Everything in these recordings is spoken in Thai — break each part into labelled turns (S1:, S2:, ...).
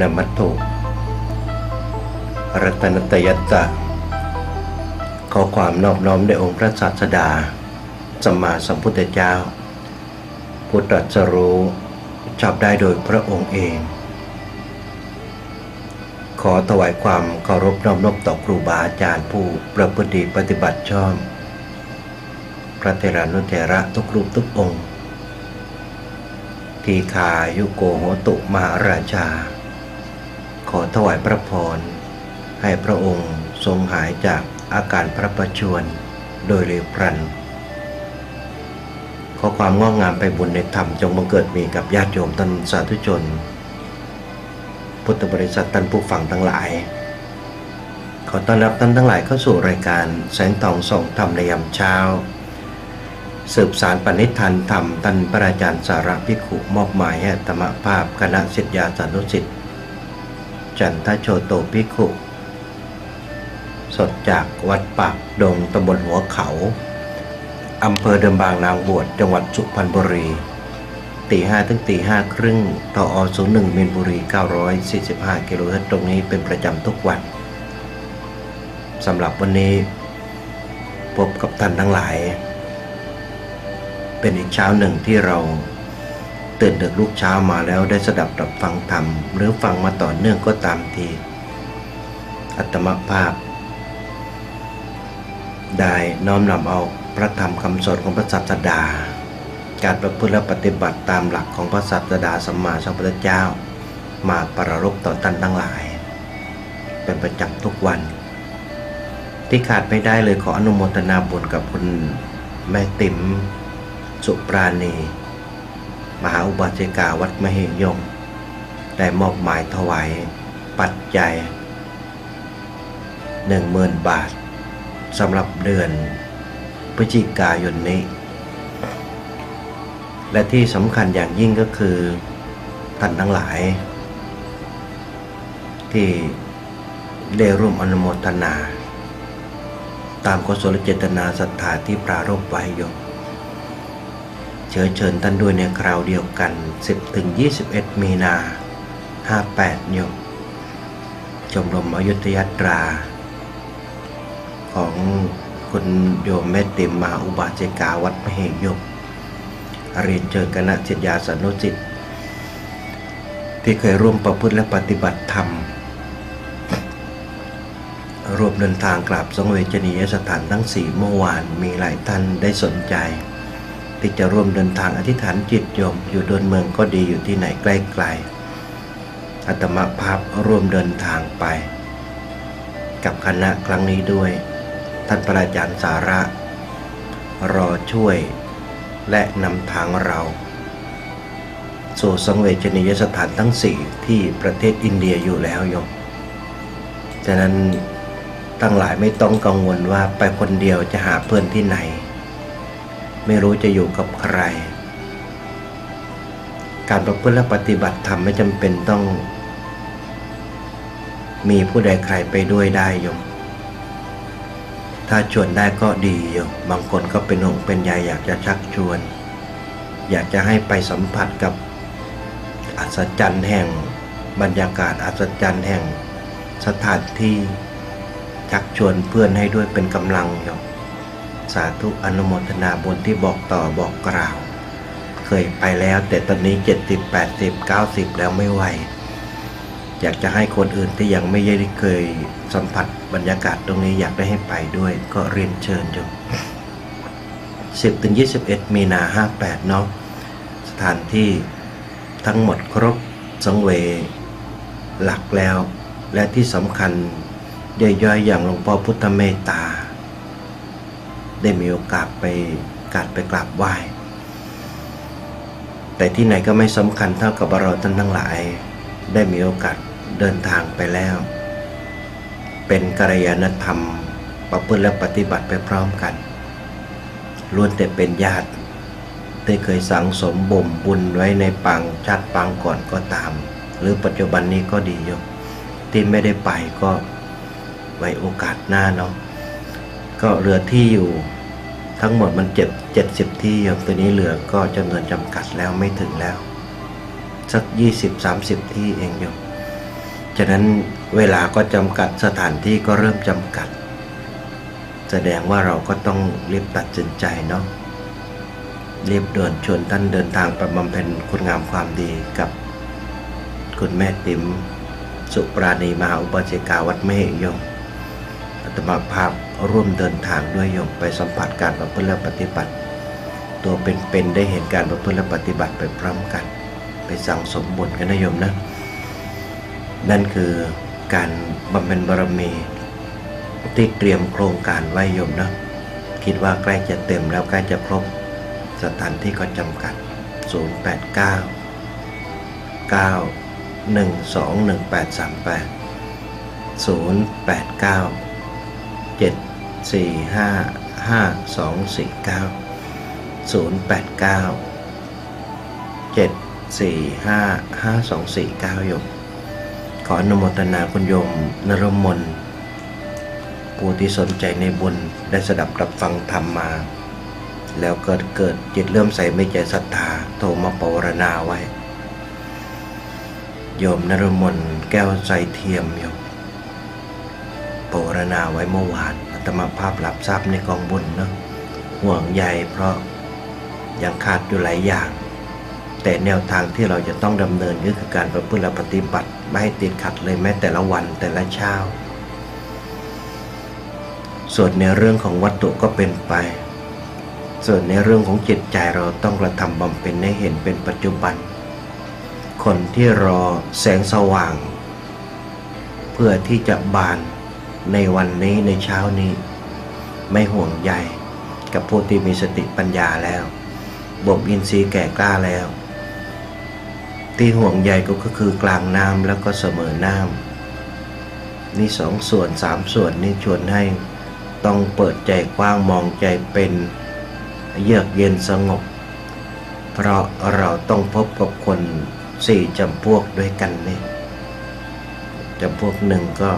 S1: นามัตโต รัตนตยัตตะขอความนอบน้อมแด่องค์พระศาสดาสัมมาสัมพุทธเจ้า ผู้ตรัสรู้ชอบได้โดยพระองค์เอง ขอถวายความเคารพน้อมนบต่อครูบาอาจารย์ผู้ประพฤติปฏิบัติชอบ พระเทรานุเถระทุกรูปทุกองค์ ทีขายุโกโหตุมหาราชา ขอถวายพระพร ให้พระองค์ทรงหายจากอาการพระประชวรโดยเร็วพลัน ขอความงอกงามไปบุญในธรรมจงบังเกิดมีกับญาติโยมท่านสาธุชน พุทธบริษัทท่านผู้ฟังทั้งหลาย ขอต้อนรับท่านทั้งหลายเข้าสู่รายการแสงทองส่องธรรมในยามเช้า สืบสารปณิธานธรรมท่านพระอาจารย์สาระพิขุมอบหมายให้ธรรมภาพคณะสิทธิยาสานุสิทธิ จันทโชโตพิขุสดจากวัดปากดงตำบลหัวเขาอำเภอเดิมบางนางบวชจังหวัดสุพรรณบุรีตีห้าถึงตีห้าครึ่งต่ออศูนย์หนึ่งมินบุรี 945กิโลเฮิรตซ์ตรงนี้เป็นประจำทุกวันสำหรับวันนี้ พบกับท่านทั้งหลาย เป็นอีกเช้าหนึ่งที่เรา ตื่นดึกลุกเช้ามาแล้วได้สดับรับฟังธรรม หรือฟังมาต่อเนื่องก็ตามทีอัตมภาพ ได้น้อมนำเอาพระธรรมคำสอนของพระสัสดา การประพฤติและปฏิบัติตามหลักของพระสัสดาสัมมาสัมพุทธเจ้า มาประรบต่อท่านทั้งหลาย เป็นประจำทุกวัน ที่ขาดไม่ได้เลยขออนุโมทนาบุญกับคุณแม่ติ๋มสุปราณี มหาอุบาสิกาวัดมเหยงได้มอบหมายถวาย ปัจจัยหนึ่งหมื่นบาทสำหรับเดือนพฤศจิกายนนี้ และที่สำคัญอย่างยิ่งก็คือท่านทั้งหลาย ที่ได้ร่วมอนุโมทนา ตามกุศลเจตนาศรัทธาที่ปรารภไว้ยม ชิญเชิญท่านด้วยในคราวเดียวกัน 10ถึง21 มีนา 58โยมชมรมอยุธยาตรา ของคุณโยมแม่ติมมาอุบาสิกาวัดมเหยกเรียนเชิญคณะจิตยาสนุสิทธิ์ที่เคยร่วมประพฤติและปฏิบัติธรรมรวมเดินทางกลับสังเวชนียสถานทั้งสี่เมื่อวานมีหลายท่านได้สนใจ ที่จะร่วมเดินทางอธิษฐานจิตโยม อยู่ดนเมืองก็ดีอยู่ที่ไหนใกล้ๆอาตมาภาพร่วมเดินทางไป กับคณะครั้งนี้ด้วย ท่านพระอาจารย์สาระ รอช่วยและนำทางเราสู่สังเวชนียสถานทั้งสี่ที่ประเทศอินเดียอยู่แล้วโยมฉะนั้นตั้งหลายไม่ต้องกังวลว่าไปคนเดียวจะหาเพื่อนที่ไหน ไม่รู้จะอยู่กับใคร การประพฤติและปฏิบัติธรรมไม่จำเป็นต้อง มีผู้ใดใครไปด้วยได้โยมถ้าชวนได้ก็ดีโยมบางคนก็เป็นห่วงเป็นใยอยากจะชักชวน อยากจะให้ไปสัมผัสกับอัศจรรย์แห่งบรรยากาศอัศจรรย์แห่งสถานที่ชักชวนเพื่อนให้ด้วยเป็นกำลังโยม สาธุอนุโมทนาบุญที่บอกต่อบอกกล่าว เคยไปแล้วแต่ตอนนี้ 70 80 90 แล้วไม่ไหว อยากจะให้คนอื่นที่ยังไม่ได้เคยสัมผัสบรรยากาศตรงนี้อยากได้ให้ไปด้วย ก็เรียนเชิญโยม10ถึง21 มีนา 58 เนาะสถานที่ทั้งหมดครบสังเวยหลักแล้ว และที่สำคัญย่อยๆอย่างหลวงพ่อพุทธเมตตา ได้มีโอกาสไปกราบไปกราบไหว้ แต่ที่ไหนก็ไม่สำคัญเท่ากับเราท่านทั้งหลาย ได้มีโอกาสเดินทางไปแล้ว เป็นกัลยาณธรรมประพฤติและปฏิบัติไปพร้อมกันล้วนแต่เป็นญาติได้เคยสังสมบ่มบุญไว้ในปังชาติปังก่อนก็ตาม หรือปัจจุบันนี้ก็ดีโยมที่ไม่ได้ไปก็ไว้โอกาสหน้าเนาะก็เหลือที่อยู่ ทั้งหมดมันเจ็ดเจ็ดสิบที่โยมตัวนี้เหลือก็จำนวนจำกัดแล้วไม่ถึงแล้ว สักยี่สิบสามสิบที่เองโยมฉะนั้นเวลาก็จำกัดสถานที่ก็เริ่มจำกัด แสดงว่าเราก็ต้องรีบตัดสินใจเนาะรีบเดินชวนท่านเดินทางไปบำเพ็ญคุณงามความดีกับ คุณแม่ติ๋มสุปราณีมหาอุบาสิกาวัดเมฆยม อัตมาภาพร่วมเดินทางด้วยโยมไปสัมผัสการประพฤติและปฏิบัติ ตัวเป็นๆได้เห็นการประพฤติและปฏิบัติไปพร้อมกัน ไปสั่งสมบุญกันนะโยมนะนั่นคือการบำเพ็ญบารมีที่เตรียมโครงการไว้โยมนะคิดว่าใกล้จะเต็มแล้วใกล้จะครบสถานที่ก็จำกัด 089 9 1 2 1 8 3 8 089 7 4 5 5 2 4 9 089 7 4 5 5 2 4 9โยม ขออนุโมทนาคุณโยมนรมนผู้ที่สนใจในบุญได้สดับรับฟังธรรมมา แล้วเกิดเกิดจิตเริ่มใส่ไม่ใจศรัทธาโทรมาปรารณาไว้ โยมนรมนแก้วใจเทียมโยม ปรารณาไว้เมื่อวานอาตมาภาพหลับทราบในกองบุญเนาะห่วงใยเพราะยังขาดอยู่หลายอย่าง แต่แนวทางที่เราจะต้องดำเนินก็คือการประพฤติและปฏิบัติ ไม่ให้ติดขัดเลยแม้แต่ละวันแต่ละเช้า ส่วนในเรื่องของวัตถุก็เป็นไป ส่วนในเรื่องของจิตใจเราต้องกระทำบำเพ็ญให้เห็นเป็นปัจจุบัน คนที่รอแสงสว่าง เพื่อที่จะบาน ในวันนี้ในเช้านี้ ไม่ห่วงใยกับผู้ที่มีสติปัญญาแล้วบ่มอินทรีย์แก่กล้าแล้ว ที่ห่วงใยก็คือกลางน้ำแล้วก็เสมอน้ำนี่สองส่วนสามส่วนนี่ชวนให้ต้องเปิดใจกว้างมองใจเป็นเยือกเย็นสงบ เพราะเราต้องพบกับคนสี่จำพวกด้วยกันนี่จำพวกหนึ่งก็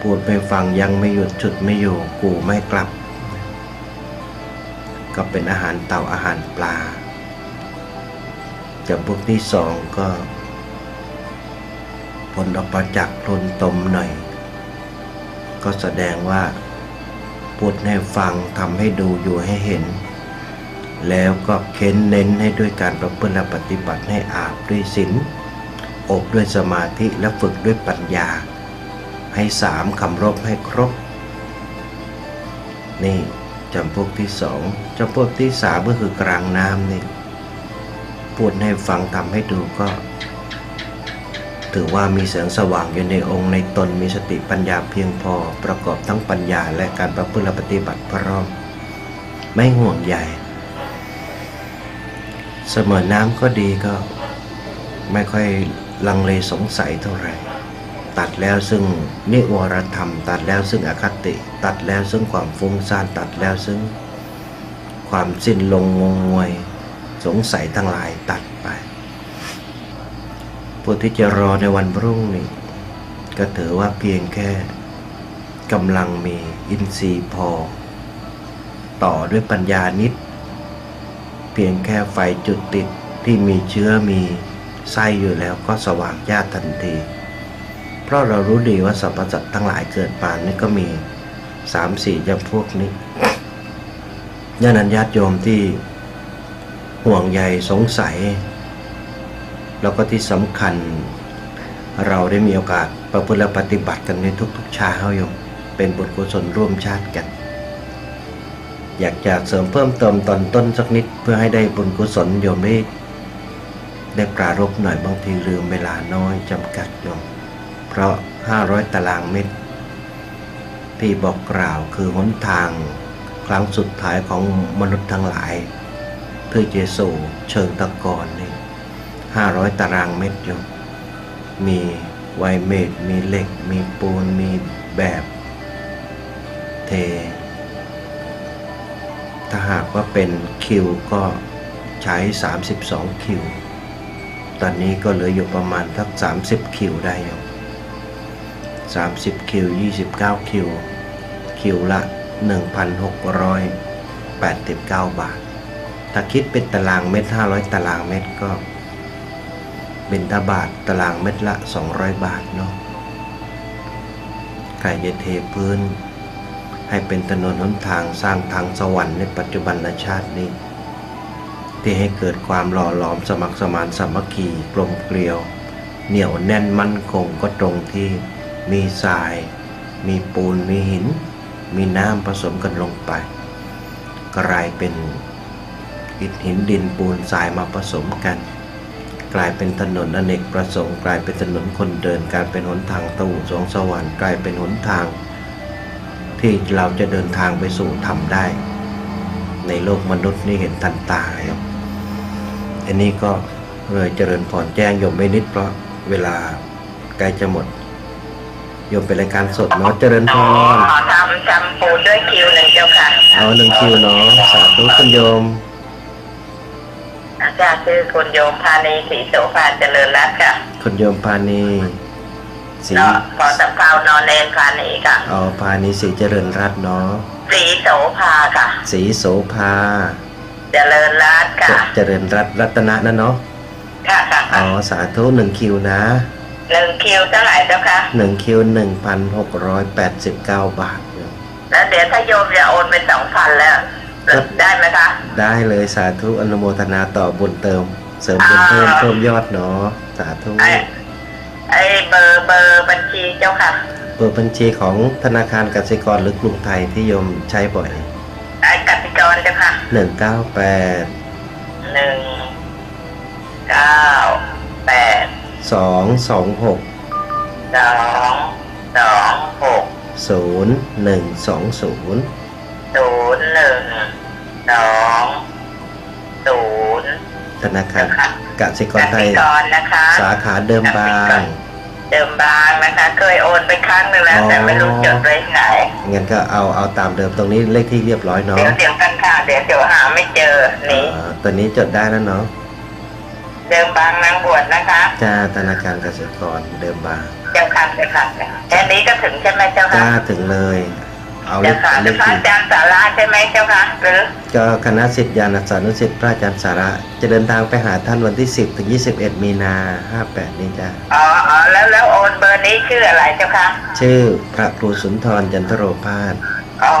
S1: พูดไม่ฟังยังไม่หยุดจุดไม่อยู่กูไม่กลับ ก็เป็นอาหารเต่าอาหารปลาจำพวกที่สองก็ผลออกมาจากพลนตมหน่อย ก็แสดงว่าพูดให้ฟังทำให้ดูอยู่ให้เห็น แล้วก็เค้นเน้นให้ด้วยการประพฤติและปฏิบัติให้อาบด้วยศีลอบด้วยสมาธิและฝึกด้วยปัญญา ให้สามคำรบให้ครบ นี่จำพวกที่สองจำพวกที่สามก็คือกลางน้ำนี่พูดให้ฟังทำให้ดูก็ ถือว่ามีแสงสว่างอยู่ในองค์ในตนมีสติปัญญาเพียงพอประกอบทั้งปัญญาและการประพฤติปฏิบัติพร้อม ไม่ห่วงใยเสมอน้ำก็ดีก็ไม่ค่อยลังเลสงสัยเท่าไหร่ ตัดแล้วซึ่งนิวรธรรม ตัดแล้วซึ่งอคติ ตัดแล้วซึ่งความฟุ้งซ่านตัดแล้วซึ่ง ความสิ้นลงงงงวย สงสัยทั้งหลายตัดไปผู้ที่จะรอในวันพรุ่งนี้ ก็ถือว่าเพียงแค่กำลังมีอินทรีย์พอ ต่อด้วยปัญญานิด เพียงแค่ไฟจุดติดที่มีเชื้อมีไส้อยู่แล้วก็สว่างญาติทันที เพราะเรารู้ดีว่าสรรพสัตว์ทั้งหลายเกิดมานนี่ก็มีสามสี่จำพวกนี้ยานั้นญาติโยมที่ห่วงใยสงสัย แล้วก็ที่สำคัญเราได้มีโอกาสประพฤติปฏิบัติกันในทุกๆเช้าโยมเป็นบุญกุศลร่วมชาติกัน อยากจะเสริมเพิ่มเติมตอนต้นสักนิดเพื่อให้ได้บุญกุศลโยมได้ได้ปรารบหน่อยบางทีลืมเวลาน้อยจำกัดโยม เพราะ500 ตารางเมตร ที่บอกกล่าวคือหนทางครั้งสุดท้ายของมนุษย์ทั้งหลายเพื่อจะสู่เชิงตะกอนนี่500 ตารางเมตรโยมมีไวเมตรมีเหล็ก มีปูน มีแบบเท ถ้าหากว่าเป็นคิวก็ใช้ 32 คิว ตอนนี้ก็เหลืออยู่ประมาณทัก 30 คิวได้อยู่ 30 คิว 29 คิว คิวละ 1,689 บาท ถ้าคิดเป็นตารางเมตร 500 ตารางเมตรก็บินทบาทตารางเม็ดละ 200 บาทเนาะใครจะเทพื้น ให้เป็นถนนหนทางสร้างทางสวรรค์ในปัจจุบันชาตินี้ที่ให้เกิดความหล่อหลอมสมัครสมานสามัคคีกลมเกลียว เหนียวแน่นมั่นคงก็ตรงที่ มีทราย มีปูน มีหิน มีน้ำผสมกันลงไป กลายเป็นอิฐหินดินปูนทรายมาผสมกัน กลายเป็นถนนอเนกประสงค์ กลายเป็นถนนคนเดินกลายเป็นหนทางตู้สวงสวรรค์กลายเป็นหนทาง ที่เราจะเดินทางไปสู่ธรรมได้ ในโลกมนุษย์นี่เห็นทันตาครับอันนี้ก็เลยเจริญพรแจ้งยมไม่นิดเพราะเวลาใกล้จะหมด โยมเป็นรายการสดเนาะเจริญพ
S2: อ๋อ
S1: ร
S2: ทำทำปูนด้วยคิวหนึ่งเจ้าค่ะ
S1: เอาหนึ่งคิวเนาะสาธุคุณโยม
S2: อาจารย์ชื่อคุณโยมพานีศรีโสภาเจริญรัตน์ค่ะ
S1: คุณโยมพานีสี
S2: เนาะขอสำเภานอนเนนพานีค่ะ
S1: เอาพานีสีเจริญรัตน์เนาะ
S2: ศรีโสภาค่ะ
S1: สีโสภา
S2: เจริญรัตน์ค่ะ
S1: เจริญรัตน์รัตนะนะเนาะ
S2: ค่ะค่ะ
S1: อ๋อสาธุหนึ่งคิวนะ
S2: หนึ่งคิวเท่าไหร่เจ้าค่ะ
S1: หนึ่งคิวหนึ่งพันหกร้อยแปดสิบเก้าบาท
S2: แล้วเดี๋ยวถ้าโยมจะโอนเป็นสองพันแล้ว
S1: ครับ
S2: ได้ไหมคะ
S1: ได้เลยสาธุอนุโมทนาต่อบุญเติม เสริมบุญเพิ่ม
S2: อ่า
S1: เพิ่มยอดเนาะสาธุ
S2: ไอ้ไอ้เบอร์เบอร์บัญชีเจ้าค่ะ
S1: เปิดบัญชีของธนาคารกสิกรหรือกรุงไทยที่โยมใช้บ่อย
S2: ไอ้กติกรเจ้าค่ะ
S1: หนึ่งเก้าแปด
S2: หนึ่งเก้าแปด
S1: สองสองหก
S2: สองสองหก
S1: ศูนย์หนึ่งสองศูนย์
S2: ศูนย์หนึ่งสองศูนย์
S1: ธนาคารกสิก
S2: ก
S1: รไท
S2: สิ
S1: ย
S2: กรนะคะ
S1: สาขาเดิมบาง
S2: เดิมบางนะคะ เคยโอนไปครั้งหนึ่งแล้ว
S1: อ๋อ
S2: แต่ไม่รู้จดไว้ไหน
S1: งั้นก็เอาเอาตามเดิมตรงนี้เลขที่เรียบร้อยเนาะ
S2: เดี๋ยวเดี๋ยวกันค่ะ เดี๋ยวเดี๋ยวหาไม่เจอนี่
S1: อ่าตัวนี้จดได้แล้วเนาะ
S2: เดิมบางนางบวชนะคะ
S1: จ้าธนาคารกสิกรเดิมบาง
S2: เจ้าค่ะเจ้าค่ะแค่นี้ก็ถึงใช่ไหมเจ้า
S1: จ้า
S2: ค่ะ
S1: ถึงเลย เอาเล
S2: เจ้า
S1: ข
S2: ค่ะ
S1: เล
S2: เจ้า
S1: ข
S2: ค่ะ
S1: ที่
S2: อาจารย์สาราใช่ไหมเจ้าค่ะหรือ
S1: ก็คณะสิทธิยานัสานุสิทธิ์พระอาจารย์สาระ จะเดินทางไปหาท่านวันที่ 10 ถึง 21 มีนา 58 นี้จ้า
S2: อ๋ออ๋อแล้วแล้วโอนเบอร์นี้ชื่ออะไรเจ้าค่ะ
S1: ชื่อพระครูสุนทรจันทโรพาส
S2: อ๋อ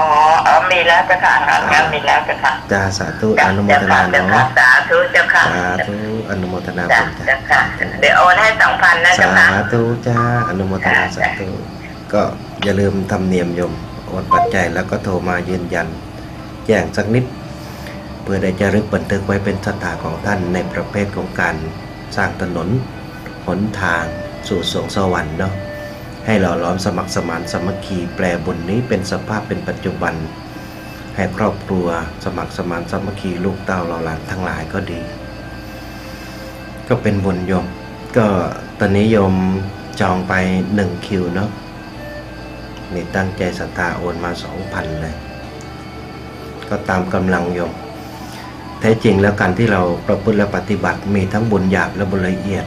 S2: อ๋อมีแล้วเจ้าค่ะงั้นมีแล้วเจ้าค่ะ
S1: จ้าสาธุ
S2: จ้ะ
S1: อนุโม
S2: เจ้า
S1: ท
S2: ค่ะ
S1: นา
S2: เจ้าค่ะ
S1: เนาะ
S2: สาธุเจ้าค่ะ
S1: สาธุอนุโมทนา
S2: จ้ะ
S1: บุญจ้า
S2: เจ้าค่ะเดี๋ยวโอนให้สองพันนะ
S1: สา
S2: เจ้าค่ะ
S1: ธุจ้าอนุโมทนาสาธุก็อย่าลืมทำเนียมโยมโอนปัจจัยแล้วก็โทรมายืนยันแจ้งสักนิด เพื่อได้จะรึกบันทึกไว้เป็นสถาของท่านในประเภทของการสร้างถนนหนทางสู่สวงสวรรค์เนาะ ให้หล่อหล้อมสมัครสมานสมัคคีแปลบุญนี้เป็นสภาพเป็นปัจจุบัน ให้ครอบครัวสมัครสมานสมัคคีลูกเต้าเหล่าหลานทั้งหลายก็ดี ก็เป็นบุญโยม ก็ตอนนี้โยมจองไปหนึ่งคิวเนาะนี่ตั้งใจศรัทธาโอนมาสองพันเลย ก็ตามกำลังโยมแท้จริงแล้วการที่เราประพฤติและปฏิบัติมีทั้งบุญหยาบและบุญละเอียด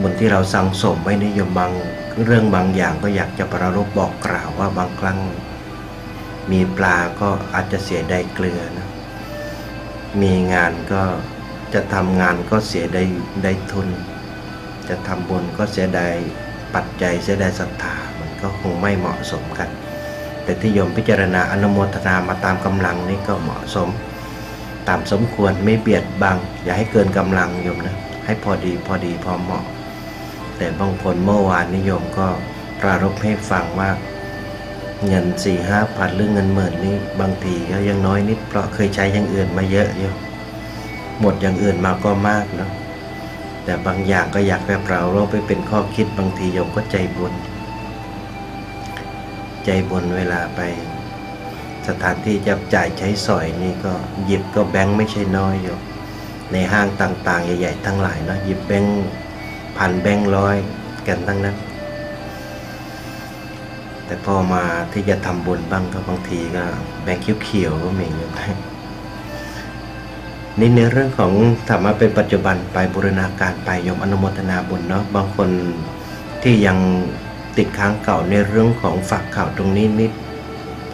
S1: บุญที่เราสั่งสมไว้ในโยมบาง เรื่องบางอย่างก็อยากจะประรบบอกกล่าวว่าบางครั้งมีปลาก็อาจจะเสียได้เกลือนะ มีงานก็จะทำงานก็เสียได้ได้ทุน จะทำบุญก็เสียดายปัจจัยเสียดายศรัทธา มันก็คงไม่เหมาะสมกัน แต่ที่โยมพิจารณาอนุโมทนามาตามกำลังนี่ก็เหมาะสม ตามสมควรไม่เบียดบัง อย่าให้เกินกำลังโยมนะ ให้พอดีพอดีพอเหมาะ แต่บางคนเมื่อวานนิยมก็ปรารบให้ฟังว่าเงินสี่ห้าพันหรือเงินหมื่นนี่บางทีก็ยังน้อยนิดเพราะเคยใช้อย่างอื่นมาเยอะอยู่หมดอย่างอื่นมาก็มากเนาะแต่บางอย่างก็อยากไปเปล่าเราไปเป็นข้อคิดบางทีโยมก็ใจบุญ ใจบุญเวลาไป สถานที่จับจ่ายใช้สอยนี่ก็หยิบก็แบงค์ไม่ใช่น้อยอยู่ในห้างต่างๆ ใหญ่ ๆ ทั้งหลายเนาะหยิบแบงค์ พันแบงค์ร้อยกันทั้งนั้น แต่พอมาที่จะทำบุญบ้างก็บางทีก็แบงค์เขียวๆก็มีอยู่นี่ในเรื่องของธรรมะเป็นปัจจุบันไปบูรณาการไปยมอนุโมทนาบุญเนาะบางคนที่ยังติดค้างเก่าในเรื่องของฝากข่าวตรงนี้นิด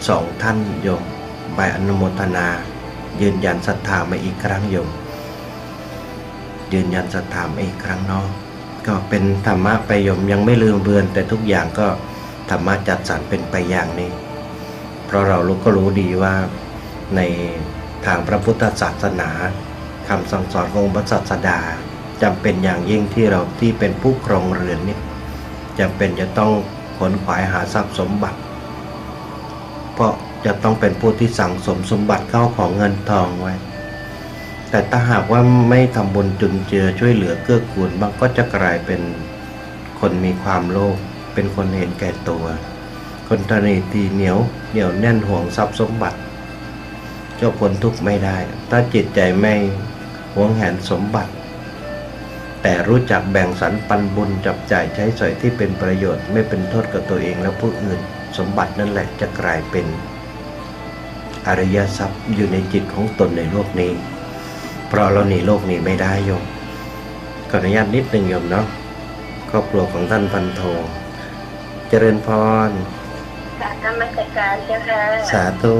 S1: สองท่านโยมใบอนุโมทนา ยืนยันศรัทธามาอีกครั้งโยมยืนยันสถามอีกครั้งเนาะ ก็เป็นธรรมะไปยมยังไม่ลืมเบือน แต่ทุกอย่างก็ธรรมะจัดสรรเป็นไปอย่างนี้ เพราะเรารู้ก็รู้ดีว่าในทางพระพุทธศาสนาคำสั่งสอนของพระศาสดาจำเป็นอย่างยิ่งที่เราที่เป็นผู้ครองเรือนเนี่ยจำเป็นจะต้องขนขวายหาทรัพย์สมบัติ เพราะจะต้องเป็นผู้ที่สั่งสมสมบัติเข้าของเงินทองไว้ แต่ถ้าหากว่าไม่ทำบุญจุนเจือช่วยเหลือเกื้อกูลบางก็จะกลายเป็นคนมีความโลภเป็นคนเห็นแก่ตัว คนตนีตีเหนียวเหนียวแน่นห่วงทรัพย์สมบัติเจ้าพ้นทุกข์ไม่ได้ ถ้าจิตใจไม่หวงแหนสมบัติ แต่รู้จักแบ่งสรรปันบุญจับจ่ายใช้สอยที่เป็นประโยชน์ไม่เป็นโทษกับตัวเองและผู้อื่น สมบัตินั่นแหละจะกลายเป็น อริยทรัพย์อยู่ในจิตของตนในโลกนี้ เพราะเราหนีโลกนี้ไม่ได้โยมขออนุญาตนิดหนึ่งโยมเนาะครอบครัวของท่านพันโท เจริญพร
S2: กราบนมัสการเจ้าค่ะ
S1: สาธุ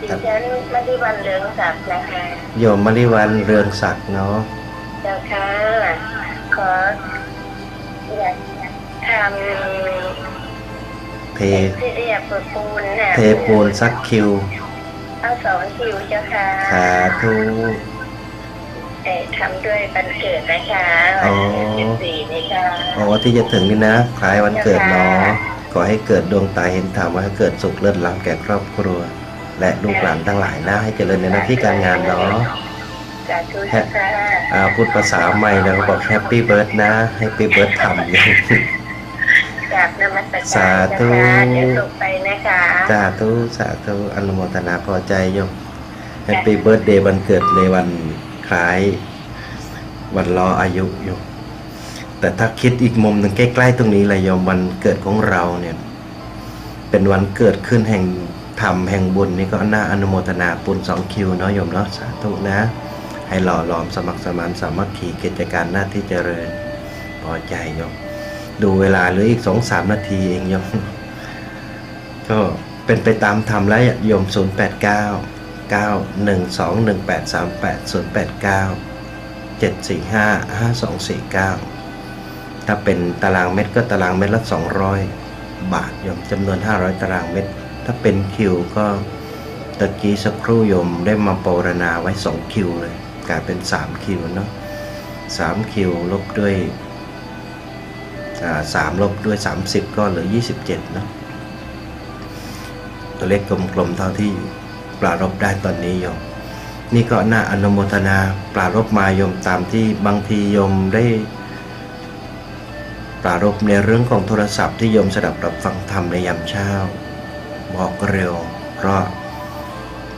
S2: ดิฉันไม่ได้วันเรืองศักดิ์นะคะ
S1: โยมมริวันเรืองศักดิ์เนาะ
S2: เจ้าค่ะขออยากท
S1: เทำ
S2: ที่เรียกปูนน่ะ
S1: เทปูนซักคิว
S2: เอาสองคิวเจ้าค่ะ
S1: สาธุ
S2: เอ่อทำด้วยวันเกิดนะคะ
S1: อ๋
S2: วั
S1: อ
S2: นที่สิบสี่นี่ค่ะ
S1: โอ้ที่จะถึงนี่นะคล้ายวันเกิดเนาะขอให้เกิดดวงตาเห็นธรรมว่าให้เกิดสุขเลิศล้ำแก่ครอบครัว และลูกหลานทั้งหลายนะให้เจริญในหน้าที่การงานเนาะ
S2: สาธุเจ้าค่ะ
S1: อ่าพูดภาษาใหม่แล้วก็บอกแฮปปี้เบิร์ดนะให้ปี้เบิร์ดทำอยู่
S2: กราบนมัสการ
S1: สาธุ
S2: เจ้าค่ะเดี๋ยวส่งไปนะคะ
S1: สาธุสาธุอนุโมทนาพอใจโยมแฮปปี้เบิร์ดเดย์วันเกิดในวันคล้ายวันรออายุโยมแต่ถ้าคิดอีกมุมหนึ่งใกล้ๆตรงนี้เลยโยมวันเกิดของเราเนี่ย เป็นวันเกิดขึ้นแห่งธรรมแห่งบุญนี่ก็น่าอนุโมทนาปุณสองคิวเนาะโยมเนาะสาธุนะ ให้หล่อหลอมสมัครสมานสามัคคีกิจการหน้าที่เจริญพอใจโยมดูเวลาเหลืออีกสองสามนาทีเองโยมก็ เป็นไปตามธรรมแล้วโยม 0 8 9 9 1 2 1 8 3 8 0 8 9 7 4 5 5 2 4 9 ถ้าเป็นตารางเมตรก็ตารางเมตรละ 200 บาทโยมจำนวน 500 ตารางเมตร ถ้าเป็นคิวก็ตะกี้สักครู่โยมได้มาปรณาไว้ 2 คิวเลย กลายเป็น 3 คิวเนาะ3คิวลบด้วยอ่าสามลบด้วย 30 ก็เหลือ 27เนอะ ตัวเลขกลมๆเท่าที่ปรารบได้ตอนนี้โยม นี่ก็น่าอนุโมทนาปรารบมาโยมตามที่บางทีโยมได้ ปรารบในเรื่องของโทรศัพท์ที่โยมสดับรับฟังธรรมในยามเช้า บอกเร็ว เพราะ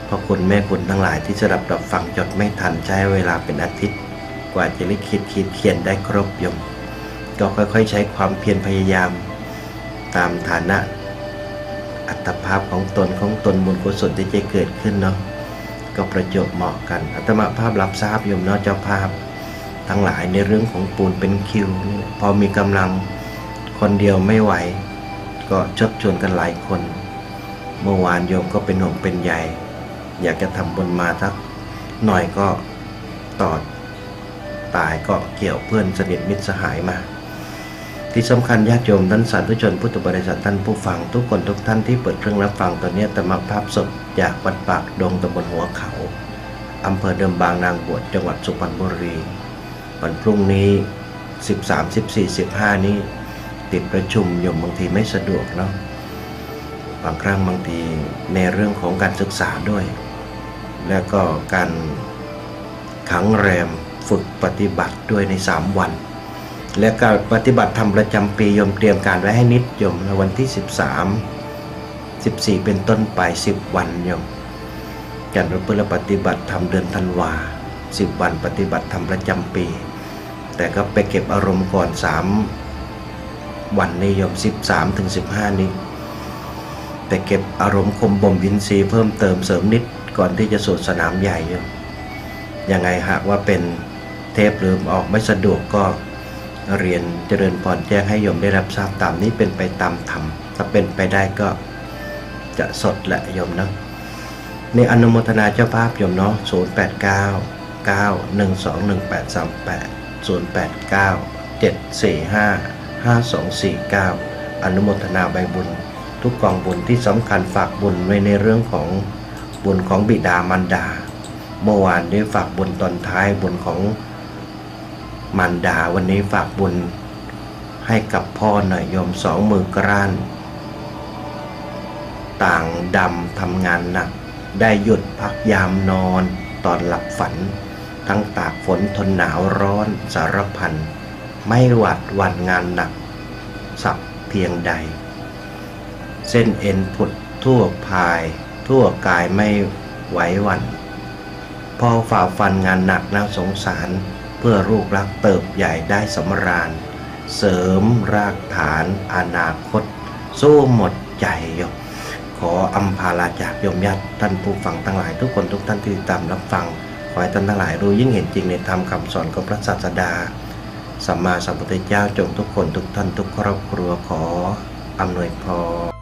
S1: พระคุณแม่คุณทั้งหลายที่สดับรับฟังจดไม่ทันใช้เวลาเป็นอาทิตย์ กว่าจะลิขิตขีดเขียนได้ครบโยม ก็ค่อยๆ ใช้ความเพียรพยายาม ตามฐานะ อัตภาพของตนของตนบุญกุศลที่จะเกิดขึ้นเนาะก็ประจบเหมาะกันอัตมาภาพรับทราบโยมเนาะเจ้าภาพ ทั้งหลายในเรื่องของปูนเป็นคิวนี่พอมีกำลังคนเดียวไม่ไหว ก็ชักชวนกันหลายคน เมื่อวานโยมก็เป็นห่วงเป็นใยอยากจะทำบุญมาสักหน่อยก็ต่อตายก็เกี่ยวเพื่อนสนิทมิตรสหายมา ที่สำคัญญาติโยมท่านสาธุชนพุทธบริษัทท่านผู้ฟังทุกคนทุกท่านที่เปิดเครื่องรับฟังตอนนี้แต่มาภาพสดจากวัดปากดงตำบลหัวเขาอำเภอเดิมบางนางบวชจังหวัดสุพรรณบุรีวันพรุ่งนี้ 13 14 15 นี้ ติดประชุมโยมบางทีไม่สะดวกเนาะบางครั้งบางทีในเรื่องของการศึกษาด้วย แล้วก็การขังแรมฝึกปฏิบัติด้วยใน 3 วัน และการปฏิบัติธรรมประจำปียมเตรียมการไว้ให้นิดยมในวันที่ 13 14 เป็นต้นไป 10 วันยมการประพฤติปฏิบัติธรรมเดือนธันวา 10 วันปฏิบัติธรรมประจำปี แต่ก็ไปเก็บอารมณ์ก่อน 3 วันในโยม 13 ถึง 15 นี้แต่เก็บอารมณ์คมบ่มวินทรีเพิ่มเติมเสริมนิดก่อนที่จะสู่สนามใหญ่ยมยังไงหากว่าเป็นเทปหรือออกไม่สะดวกก็ เรียนเจริญพรแจ้งให้โยมได้รับทราบตามนี้เป็นไปตามธรรมถ้าเป็นไปได้ก็จะสดแหละโยมเนาะในอนุโมทนาเจ้าภาพโยมเนาะ089อนุโมทนาใบบุญ ทุกกองบุญที่สำคัญฝากบุญไว้ในเรื่องของบุญของบิดามารดา เมื่อวานได้ฝากบุญตอนท้ายบุญของ มารดาวันนี้ฝากบุญ ให้กับพ่อหน่อยยมสองมือกร้าน ต่างดำทำงานหนัก ได้หยุดพักยามนอนตอนหลับฝัน ทั้งตากฝนทนหนาวร้อนสารพัน ไม่หวัดวันงานหนัก สักเพียงใด เส้นเอ็นผุดทั่วพาย ทั่วกายไม่ไหวหวันพอฝ่าฟันงานหนักน่าสงสาร พื่อลูกรักเติบใหญ่ได้สำราญ เสริมรากฐานอนาคต สู้หมดใจยมขออำพาลาจากยมญาติท่านผู้ฟังทั้งหลายทุกคนทุกท่านที่ติดตามรับฟัง ขอให้ท่านทั้งหลายรู้ยิ่งเห็นจริงในธรรมคำสอนของพระศาสดาสัมมาสัมพุทธเจ้าจงทุกคนทุกท่านทุกครอบครัวขออำนวยพร